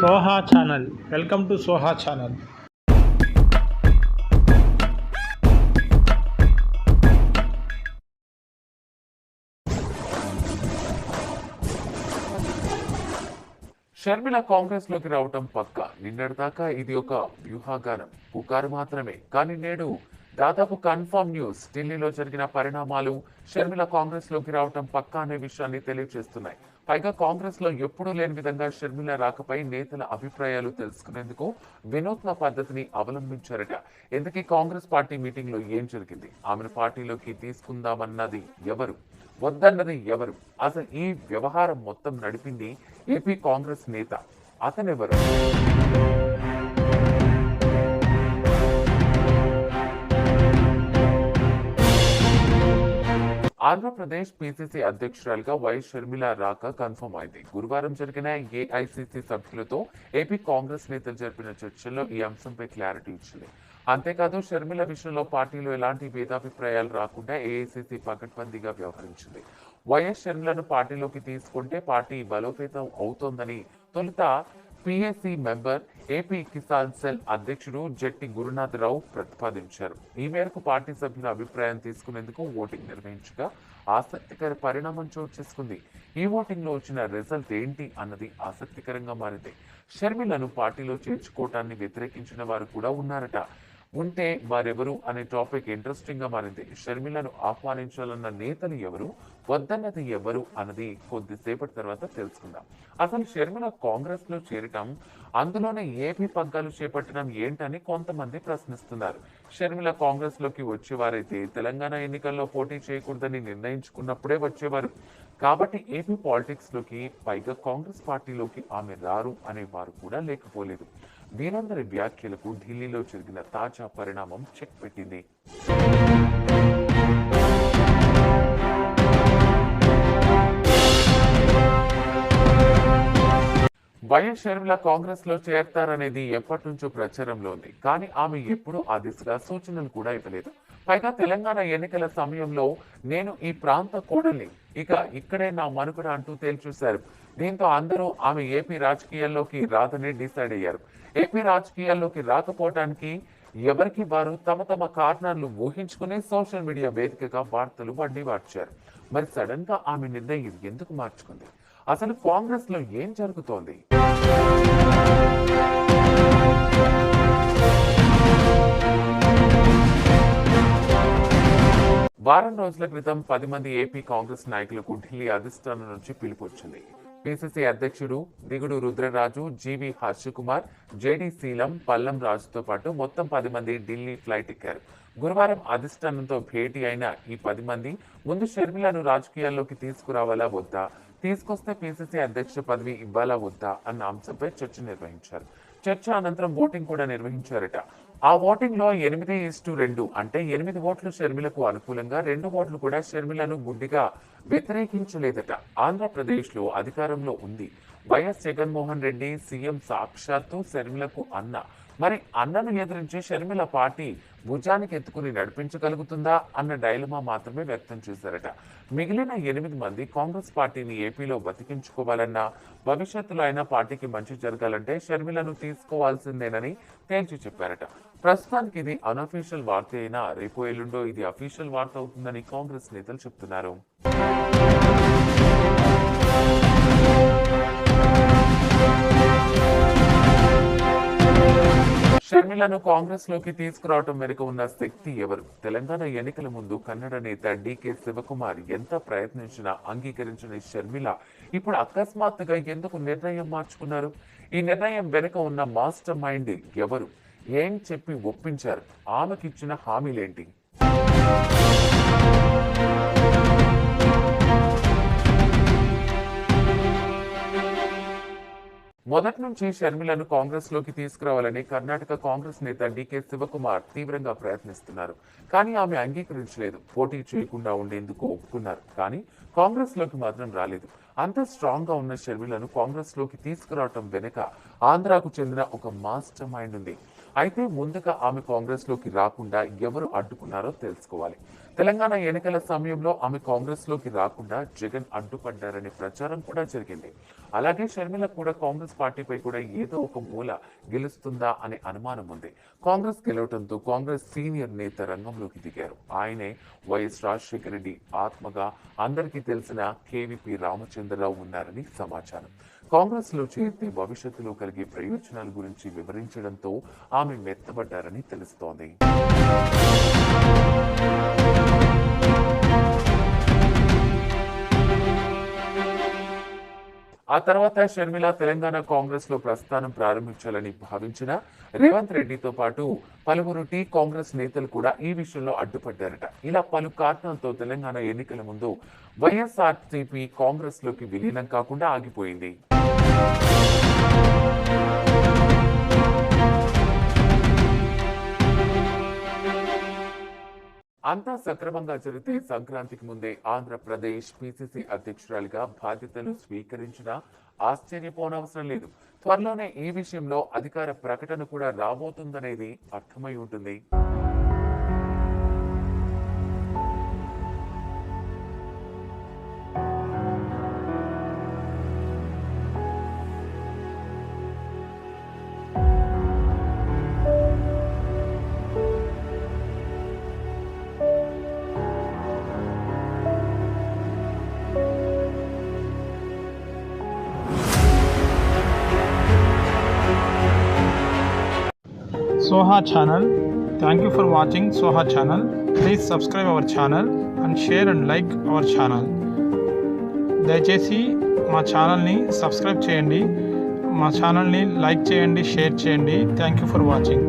Soha channel. Welcome to Soha channel. Sharmila కాంగ్రెస్లోకి రావటం పక్క. నిన్నటిదాకా ఇది ఒక వ్యూహాగానం పుకారు మాత్రమే. కానీ నేడు దాదాపు కన్ఫర్మ్ న్యూస్. ఢిల్లీలో జరిగిన పరిణామాలు షర్మిల కాంగ్రెస్లోకి రావటం పక్క అనే విషయాన్ని తెలియజేస్తున్నాయి. పైగా కాంగ్రెస్లో ఎప్పుడూ లేని విధంగా షర్మిల రాకపై నేతల అభిప్రాయాలు తెలుసుకునేందుకు వినూత్న పద్ధతిని అవలంబించారట. ఇంతకీ కాంగ్రెస్ పార్టీ మీటింగ్లో ఏం జరిగింది? ఆమెను పార్టీలోకి తీసుకుందామన్నది ఎవరు? వద్దన్నది ఎవరు? అసలు ఈ వ్యవహారం మొత్తం నడిపింది ఏపీ కాంగ్రెస్ నేత. అతనెవరు? ఆంధ్రప్రదేశ్ పిసిసి అధ్యక్షురాలుగా వైఎస్ షర్మిల రాక కన్ఫర్మ్ అయింది. గురువారం జరిగిన ఏఐసిసి సభ్యులతో ఏపీ కాంగ్రెస్ నేతలు జరిపిన చర్చల్లో ఈ అంశంపై క్లారిటీ ఇచ్చింది. అంతేకాదు షర్మిల విషయంలో పార్టీలో ఎలాంటి భేదాభిప్రాయాలు రాకుండా ఏఐసిసి పకడ్బందీగా వ్యవహరించింది. వైఎస్ షర్మిలను పార్టీలోకి తీసుకుంటే పార్టీ బలోపేతం అవుతోందని తొలుత PSC member AP Kisan cell అధ్యక్షుడు జట్టి గురునాథరావు ప్రతిపాదించారు. ఈ మేరకు పార్టీ సభ్యుల అభిప్రాయం తీసుకునేందుకు ఓటింగ్ నిర్వహించగా ఆసక్తికర పరిణామం చోటు చేసుకుంది. ఈ ఓటింగ్లో వచ్చిన రిజల్ట్ ఏంటి అన్నది ఆసక్తికరంగా మారింది. షర్మిలను పార్టీలో చేర్చుకోవటాన్ని వ్యతిరేకించిన వారు కూడా ఉన్నారట. ఉంటే వారెవరు అనే టాపిక్ ఇంట్రెస్టింగ్గా మారింది. షర్మిలను ఆహ్వానించాలన్న నేతలు ఎవరు వద్దన్నది ఎవరు అన్నది కొద్దిసేపటి తర్వాత తెలుసుకుందాం. అసలు షర్మిల కాంగ్రెస్లో చేరటం అందులోనే ఏపీ పగ్గాలు చేపట్టడం ఏంటని కొంతమంది ప్రశ్నిస్తున్నారు. షర్మిల కాంగ్రెస్లోకి వచ్చేవారైతే తెలంగాణ ఎన్నికల్లో పోటీ చేయకూడదని నిర్ణయించుకున్నప్పుడే వచ్చేవారు. కాబట్టి ఏపీ పాలిటిక్స్లోకి పైగా కాంగ్రెస్ పార్టీలోకి ఆమె రారు అనే వారు కూడా లేకపోలేదు. వీరందరి వ్యాఖ్యలకు ఢిల్లీలో జరిగిన తాజా పరిణామం చెక్ పెట్టింది. వైఎస్ షర్మిల కాంగ్రెస్లో చేరతారనేది ఎప్పటి నుంచో ప్రచారంలో ఉంది కానీ ఆమె ఎప్పుడూ ఆ దిశగా సూచనలు కూడా ఇవ్వలేదు. పైగా తెలంగాణ ఎన్నికల సమయంలో నేను ఈ ప్రాంత కోడలి ఇక ఇక్కడే నా మనుగడ అంటూ తేల్చూశారు. దీంతో అందరూ ఆమె ఏపీ రాజకీయాల్లోకి రాదని డిసైడ్ అయ్యారు. ఏపీ రాజకీయాల్లోకి రాకపోవటానికి ఎవరికి వారు తమ తమ కారణాలు ఊహించుకుని సోషల్ మీడియా వేదికగా వార్తలు వడ్డీ మార్చారు. మరి సడన్గా ఆమె నిర్ణయం ఎందుకు మార్చుకుంది? అసలు కాంగ్రెస్లో ఏం జరుగుతోంది? వారం రోజుల క్రితం పది మంది ఏపీ కాంగ్రెస్ నాయకులకు ఢిల్లీ అధిష్టానం నుంచి పిలుపు వచ్చింది. పిసిసి అధ్యక్షుడు దిగుడు రుద్రరాజు జీవి హర్ష కుమార్ జేడి శీలం పల్లం రాజుతో పాటు మొత్తం పది మంది ఢిల్లీ ఫ్లైట్ ఎక్కారు. గురువారం అధిష్టానంతో భేటీ అయిన ఈ పది మంది ముందు షర్మిలను రాజకీయాల్లోకి తీసుకురావాలా వద్దా? తీసుకొస్తే పిసిసి అధ్యక్ష పదవి ఇవ్వాలా వద్దా? అన్న అంశంపై చర్చ నిర్వహించారు. చర్చ అనంతరం ఓటింగ్ కూడా నిర్వహించారట. ఆ ఓటింగ్లో ఎనిమిది ఇస్టు రెండు అంటే ఎనిమిది ఓట్లు షర్మిలకు అనుకూలంగా రెండు ఓట్లు కూడా షర్మిలను గుడ్డిగా వ్యతిరేకించలేదట. ఆంధ్రప్రదేశ్లో అధికారంలో ఉంది. వైఎస్ జగన్మోహన్ రెడ్డి సీఎం సాక్షాత్తు శర్మిలకు అన్న. మరి అన్నను ఎదిరించి షర్మిల పార్టీ భుజానికి ఎత్తుకుని నడిపించగలుగుతుందా అన్న డైలమా మాత్రమే వ్యక్తం చేశారట. మిగిలిన ఎనిమిది మంది కాంగ్రెస్ పార్టీని ఏపీలో బతికించుకోవాలన్నా భవిష్యత్తులో అయినా పార్టీకి మంచి జరగాలంటే షర్మిలను తీసుకోవాల్సిందేనని తేల్చి చెప్పారట. ప్రస్తుతానికి ఇది అనఫీషియల్ వార్త అయినా రేపు ఎల్లుండో ఇది అఫీషియల్ వార్త అవుతుందని కాంగ్రెస్ నేతలు చెప్తున్నారు. షర్మిలను కాంగ్రెస్లోకి తీసుకురావటం వెనుక ఉన్న శక్తి ఎవరు? తెలంగాణ ఎన్నికల ముందు కన్నడ నేత డికే శివకుమార్ ఎంత ప్రయత్నించినా అంగీకరించిన షర్మిల ఇప్పుడు అకస్మాత్తుగా ఎందుకు నిర్ణయం మార్చుకున్నారు? ఈ నిర్ణయం వెనుక ఉన్న మాస్టర్ మైండ్ ఎవరు? ఏం చెప్పి ఒప్పించారు? ఆమెకిచ్చిన హామీలేంటి? మొదటి నుంచి షర్మిలను కాంగ్రెస్లోకి తీసుకురావాలని కర్ణాటక కాంగ్రెస్ నేత డికే శివకుమార్ తీవ్రంగా ప్రయత్నిస్తున్నారు. కానీ ఆమె అంగీకరించలేదు. పోటీ చేయకుండా ఉండేందుకు ఒప్పుకున్నారు. కానీ కాంగ్రెస్లోకి మాత్రం రాలేదు. అంత స్ట్రాంగ్గా ఉన్న షర్మిలను కాంగ్రెస్లోకి తీసుకురావటం వెనుక ఆంధ్రాకు చెందిన ఒక మాస్టర్ మైండ్ ఉంది. అయితే ముందుగా ఆమె కాంగ్రెస్లోకి రాకుండా ఎవరు అడ్డుకున్నారో తెలుసుకోవాలి. తెలంగాణ ఎన్నికల సమయంలో ఆమె కాంగ్రెస్లోకి రాకుండా జగన్ అడ్డుపడ్డారనే ప్రచారం కూడా జరిగింది. అలాగే షర్మిల కూడా కాంగ్రెస్ పార్టీపై కూడా ఏదో ఒక మూల గెలుస్తుందా అనే అనుమానం ఉంది. కాంగ్రెస్ గెలవడంతో కాంగ్రెస్ సీనియర్ నేత రంగంలోకి దిగారు. ఆయనే వైఎస్ రాజశేఖర రెడ్డి ఆత్మగా అందరికీ తెలిసిన కేవీపీ రామచంద్రరావు ఉన్నారని సమాచారం. కాంగ్రెస్లో చేరితే భవిష్యత్తులో కలిగే ప్రయోజనాల గురించి వివరించడంతో ఆమె మెత్తబడ్డారని తెలుస్తోంది. ఆ తర్వాత షర్మిల తెలంగాణ కాంగ్రెస్లో ప్రస్థానం ప్రారంభించాలని భావించిన రేవంత్ రెడ్డితో పాటు పలువురు టీ కాంగ్రెస్ నేతలు కూడా ఈ విషయంలో అడ్డుపడ్డారట. ఇలా పలు కారణాలతో తెలంగాణ ఎన్నికల ముందు వైఎస్ఆర్సీపీ కాంగ్రెస్లోకి విలీనం కాకుండా ఆగిపోయింది. అంతా సక్రమంగా జరిగితే సంక్రాంతికి ముందే ఆంధ్రప్రదేశ్ పిసిసి అధ్యక్షురాలిగా బాధ్యతలు స్వీకరించిన ఆశ్చర్యపోనవసరం లేదు. త్వరలోనే ఈ విషయంలో అధికార ప్రకటన కూడా రాబోతుందనేది అర్థమై ఉంటుంది. Soha channel thank you for watching Soha channel please subscribe our channel and share and like our channel దయచేసి మా ఛానల్ని సబ్స్క్రైబ్ చేయండి. మా ఛానల్ని లైక్ చేయండి షేర్ చేయండి. Thank you for watching